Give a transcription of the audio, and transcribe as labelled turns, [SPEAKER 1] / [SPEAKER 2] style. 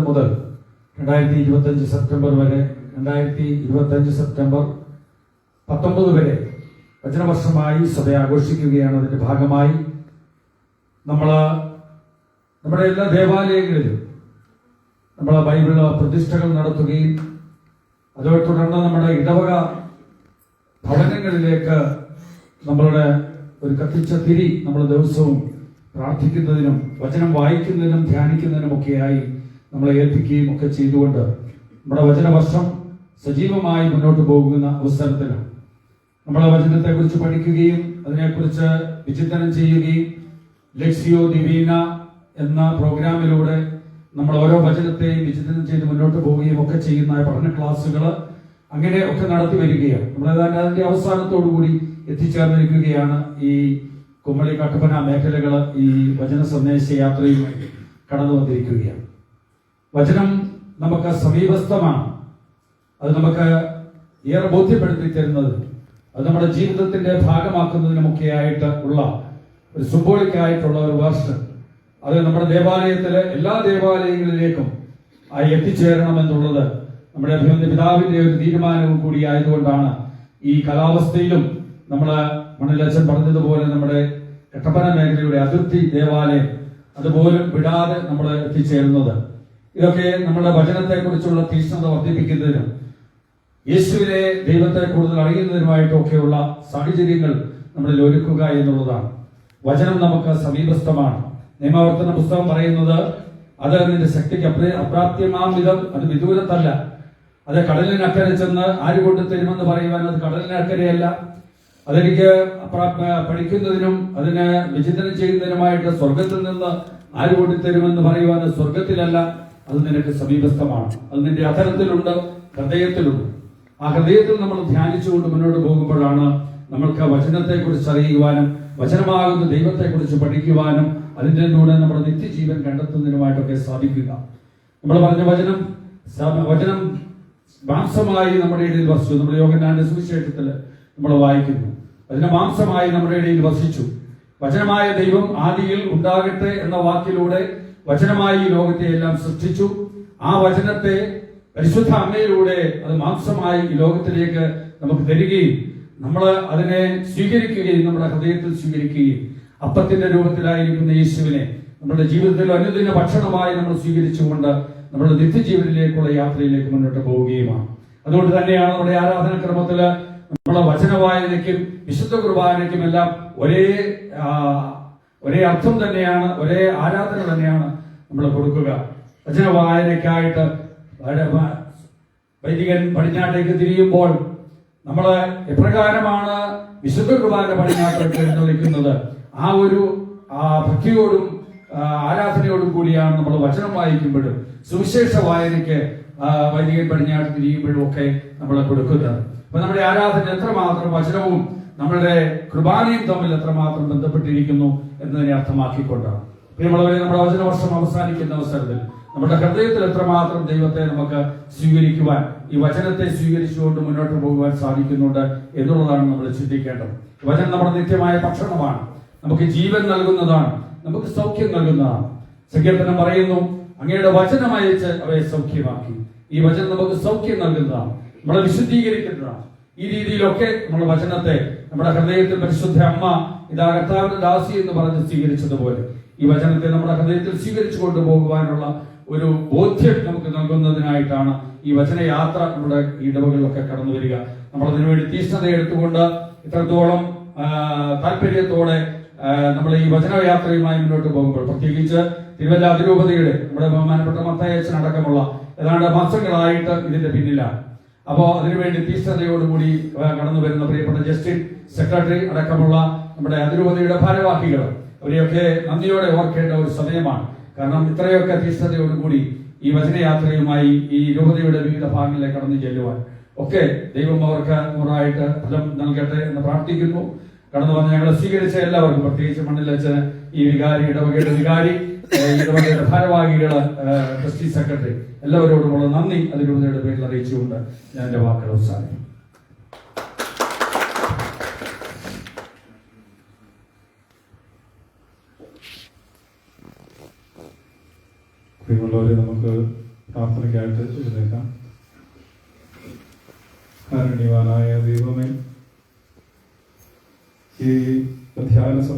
[SPEAKER 1] മുതൽ രണ്ടായിരത്തി ഇരുപത്തഞ്ച് സെപ്റ്റംബർ വരെ രണ്ടായിരത്തി ഇരുപത്തഞ്ച് സെപ്റ്റംബർ പത്തൊമ്പത് വരെ വചനവർഷമായി സഭ ആഘോഷിക്കുകയാണ് അതിന്റെ ഭാഗമായി. നമ്മൾ നമ്മുടെ എല്ലാ ദേവാലയങ്ങളിലും നമ്മൾ ബൈബിൾ പ്രതിഷ്ഠകൾ നടത്തുകയും അതോടെ തുടർന്ന് നമ്മുടെ ഇടവക ഭവനങ്ങളിലേക്ക് നമ്മളുടെ ഒരു കത്തിച്ച തിരി നമ്മൾ ദിവസവും പ്രാർത്ഥിക്കുന്നതിനും വചനം വായിക്കുന്നതിനും ധ്യാനിക്കുന്നതിനും ഒക്കെയായി നമ്മളെ ഏൽപ്പിക്കുകയും ഒക്കെ ചെയ്തുകൊണ്ട് നമ്മുടെ വചനവർഷം സജീവമായി മുന്നോട്ട് പോകുന്ന അവസരത്തിന് നമ്മളെ വചനത്തെക്കുറിച്ച് പഠിക്കുകയും അതിനെക്കുറിച്ച് വിചിന്തനം ചെയ്യുകയും ലക്ഷ്യോ ദിവീന എന്ന പ്രോഗ്രാമിലൂടെ നമ്മൾ ഓരോ വചനത്തെയും വിചിന്തനം ചെയ്ത് മുന്നോട്ട് പോവുകയും ഒക്കെ ചെയ്യുന്ന പഠന ക്ലാസ്സുകൾ അങ്ങനെ ഒക്കെ നടത്തി വരികയാണ്. നമ്മൾ ഏതാണ്ട് അതിന്റെ അവസാനത്തോടു കൂടി എത്തിച്ചേർന്നിരിക്കുകയാണ് ഈ കുമ്മളി കട്ടപ്പന മേഖലകൾ ഈ വചന സന്ദേശ യാത്രയുമായി കടന്നു വന്നിരിക്കുകയാണ് വചനം നമുക്ക് സമീപസ്ഥമാണ്. അത് നമുക്ക് ഏറെ ബോധ്യപ്പെടുത്തി തരുന്നത്. അത് നമ്മുടെ ജീവിതത്തിന്റെ ഭാഗമാക്കുന്നതിനുമൊക്കെ ആയിട്ട് ഉള്ള ഒരു സുബോളിക്കായിട്ടുള്ള ഒരു വേർഷൻ അത് നമ്മുടെ ദേവാലയത്തിലെ എല്ലാ ദേവാലയങ്ങളിലേക്കും ആയി എത്തിച്ചേരണം എന്നുള്ളത് നമ്മുടെ അഭിമന്യ പിതാവിന്റെ ഒരു തീരുമാനവും കൂടി ആയതുകൊണ്ടാണ് ഈ കാലാവസ്ഥയിലും നമ്മളെ മണ്ണിലച്ചൻ പറഞ്ഞതുപോലെ നമ്മുടെ കട്ടപ്പന മേഖലയുടെ അതിർത്തി ദേവാലയം അതുപോലും വിടാതെ നമ്മൾ എത്തിച്ചേരുന്നത്. ഇതൊക്കെ നമ്മുടെ വചനത്തെ കുറിച്ചുള്ള തീക്ഷ്ണത വർദ്ധിപ്പിക്കുന്നതിനും യേശുവിനെ ദൈവത്തെ കൂടുതൽ അറിയുന്നതിനുമായിട്ടൊക്കെയുള്ള സാഹചര്യങ്ങൾ നമ്മളിൽ ഒരുക്കുക എന്നുള്ളതാണ്. വചനം നമുക്ക് സമീപസ്ഥമാണ്. നിയമവർത്തന പുസ്തകം പറയുന്നത് അത് നിന്റെ ശക്തിക്ക് അപ്ര- അപ്രാപ്യമാം വിധം അത് വിദൂരത്തല്ല. അത് കടലിനക്കരെ ചെന്ന് ആര് കൊണ്ട് തരുമെന്ന് പറയുവാൻ അത് കടലിനക്കരെയല്ല അതെനിക്ക് പഠിക്കുന്നതിനും അതിനെ വിചിന്തനം ചെയ്യുന്നതിനുമായിട്ട് സ്വർഗത്തിൽ നിന്ന് ആര് കൊണ്ടുതരുമെന്ന് പറയുവാൻ സ്വർഗത്തിലല്ല അത് നിനക്ക് സമീപസ്ഥമാണ്. അത് നിന്റെ അധരത്തിലുണ്ട് ഹൃദയത്തിലുണ്ട്. ആ ഹൃദയത്തിൽ നമ്മൾ ധ്യാനിച്ചുകൊണ്ട് മുന്നോട്ട് പോകുമ്പോഴാണ് നമ്മൾക്ക് വചനത്തെ കുറിച്ച് അറിയുവാനും വചനമാകുന്ന ദൈവത്തെ കുറിച്ച് പഠിക്കുവാനും അതിന്റെ കൂടെ നമ്മുടെ നിത്യജീവൻ കണ്ടെത്തുന്നതിനുമായിട്ടൊക്കെ സാധിക്കുക. നമ്മൾ പറഞ്ഞ വചനം വചനം മാംസമായി നമ്മുടെ ഇടയിൽ വസിച്ചു. നമ്മുടെ യോഗനാന്റെ സുവിശേഷത്തിൽ നമ്മൾ വായിക്കുന്നു. അതിന് മാംസമായി നമ്മുടെ ഇടയിൽ വസിച്ചു. വചനമായ ദൈവം ആദിയിൽ ഉണ്ടാകട്ടെ എന്ന വാക്കിലൂടെ വചനമായി ഈ ലോകത്തെ എല്ലാം സൃഷ്ടിച്ചു. ആ വചനത്തെ പരിശുദ്ധ അമ്മയിലൂടെ അത് മാംസമായി ഈ ലോകത്തിലേക്ക് നമുക്ക് തരികയും നമ്മൾ അതിനെ സ്വീകരിക്കുകയും നമ്മുടെ ഹൃദയത്തിൽ സ്വീകരിക്കുകയും അപ്പത്തിന്റെ രൂപത്തിലായിരിക്കുന്ന യേശുവിനെ നമ്മുടെ ജീവിതത്തിൽ അനുദിന ഭക്ഷണമായി നമ്മൾ സ്വീകരിച്ചുകൊണ്ട് നമ്മുടെ നിത്യജീവനിലേക്കുള്ള യാത്രയിലേക്ക് മുന്നോട്ട് പോവുകയുമാണ്. അതുകൊണ്ട് തന്നെയാണ് നമ്മുടെ ആരാധനക്രമത്തിൽ നമ്മുടെ വചനവായനയ്ക്കും വിശുദ്ധ കുർബാനയ്ക്കും എല്ലാം ഒരേ ഒരേ അർത്ഥം തന്നെയാണ് ഒരേ ആരാധന തന്നെയാണ് നമ്മൾ കൊടുക്കുക. വചന വായനയ്ക്കായിട്ട് വൈദികൻ പടിഞ്ഞാട്ടേക്ക് തിരിയുമ്പോൾ നമ്മൾ എപ്രകാരമാണ് വിശുദ്ധ കുർബാന പടിഞ്ഞാട്ടേക്ക് എഴുന്നള്ളിക്കുന്നത്? ആ ഒരു ആ ഭക്തിയോടും ആരാധനയോടും കൂടിയാണ് നമ്മൾ വചനം വായിക്കുമ്പോഴും സുവിശേഷ വായനയ്ക്ക് വൈദികൻ പടിഞ്ഞാട്ട് തിരിയുമ്പോഴും ഒക്കെ നമ്മൾ കൊടുക്കുന്നത്. അപ്പൊ നമ്മുടെ ആരാധന എത്രമാത്രം വചനവും നമ്മളുടെ കുർബാനയും തമ്മിൽ എത്രമാത്രം ബന്ധപ്പെട്ടിരിക്കുന്നു എന്നതിനെ അർത്ഥമാക്കിക്കൊണ്ടാണ് പ്രിയമുള്ളവരെ നമ്മുടെ വചന വർഷം അവസാനിക്കുന്ന അവസരത്തിൽ നമ്മുടെ ഹൃദയത്തിൽ എത്രമാത്രം ദൈവത്തെ നമുക്ക് സ്വീകരിക്കുവാൻ ഈ വചനത്തെ സ്വീകരിച്ചുകൊണ്ട് മുന്നോട്ട് പോകുവാൻ സാധിക്കുന്നുണ്ട് എന്നുള്ളതാണ് നമ്മൾ ചിന്തിക്കേണ്ടത്. വചനം നമ്മുടെ നിത്യമായ ഭക്ഷണമാണ്. നമുക്ക് ജീവൻ നൽകുന്നതാണ്. നമുക്ക് സൗഖ്യം നൽകുന്നതാണ്. സങ്കീർത്തനം പറയുന്നു അങ്ങയുടെ വചനം അയച്ച് അവയെ സൗഖ്യമാക്കി. ഈ വചനം നമുക്ക് സൗഖ്യം നൽകുന്നതാണ്. നമ്മളെ വിശുദ്ധീകരിക്കുന്നതാണ്. ഈ രീതിയിലൊക്കെ നമ്മുടെ വചനത്തെ നമ്മുടെ ഹൃദയത്തിൽ പരിശുദ്ധ അമ്മ ഇതാ കർത്താവിന്റെ ദാസി എന്ന് പറഞ്ഞ് സ്വീകരിച്ചതുപോലെ ഈ വചനത്തെ നമ്മുടെ ഹൃദയത്തിൽ സ്വീകരിച്ചു കൊണ്ടുപോകുവാനുള്ള ഒരു ബോധ്യം നമുക്ക് നൽകുന്നതിനായിട്ടാണ് ഈ വചനയാത്ര നമ്മുടെ ഇടവകളിലൊക്കെ കടന്നു വരിക. നമ്മൾ അതിനുവേണ്ടി തീഷ്ണത എടുത്തുകൊണ്ട് ഇത്രത്തോളം താല്പര്യത്തോടെ നമ്മൾ ഈ വചനയാത്രയുമായി മുന്നോട്ട് പോകുമ്പോൾ പ്രത്യേകിച്ച് തിരുവല്ല അതിരൂപതയുടെ നമ്മുടെ ബഹുമാനപ്പെട്ട മത്തയച്ചൻ അടക്കമുള്ള ഏതാണ്ട് മാസങ്ങളായിട്ട് ഇതിന്റെ പിന്നിലാണ്. അപ്പോ അതിനുവേണ്ടി തീഷ്ണതയോടുകൂടി കടന്നു വരുന്ന പ്രിയപ്പെട്ട ജസ്റ്റിസ് സെക്രട്ടറി അടക്കമുള്ള നമ്മുടെ അതിരൂപതയുടെ ഭാരവാഹികൾ. അവരെയൊക്കെ നന്ദിയോടെ ഓർക്കേണ്ട ഒരു സമയമാണ്. കാരണം ഇത്രയൊക്കെ തീഷ്ണതയോടുകൂടി ഈ വചനയാത്രയുമായി ഈ രൂപതയുടെ വിവിധ ഭാഗങ്ങളിലേക്ക് കടന്നു ചെല്ലുവാൻ. ഒക്കെ ദൈവം അവർക്ക് നൂറായിട്ട് ഫലം നൽകട്ടെ എന്ന് പ്രാർത്ഥിക്കുന്നു. കടന്നു വന്ന് ഞങ്ങളെ സ്വീകരിച്ച എല്ലാവർക്കും പ്രത്യേകിച്ച് മണ്ണിൽ വെച്ച് ഈ വികാരി ഇടവകയുടെ വികാരി ഇടവകയുടെ ഭാരവാഹികൾ ട്രസ്റ്റി സെക്രട്ടറി എല്ലാവരോടുമുള്ള നന്ദി. അതിരൂപതയുടെ പേരിൽ അറിയിച്ചുകൊണ്ട് ഞാൻ എന്റെ വാക്കുകൾ അവസാനിക്കും
[SPEAKER 2] പ്രിയമുള്ളവരെ നമുക്ക് പ്രാർത്ഥനയ്ക്കായിട്ട് എഴുന്നേക്കാം കാരുണ്യവാനായ ദൈവമേ ഈ അധ്യയന സമയം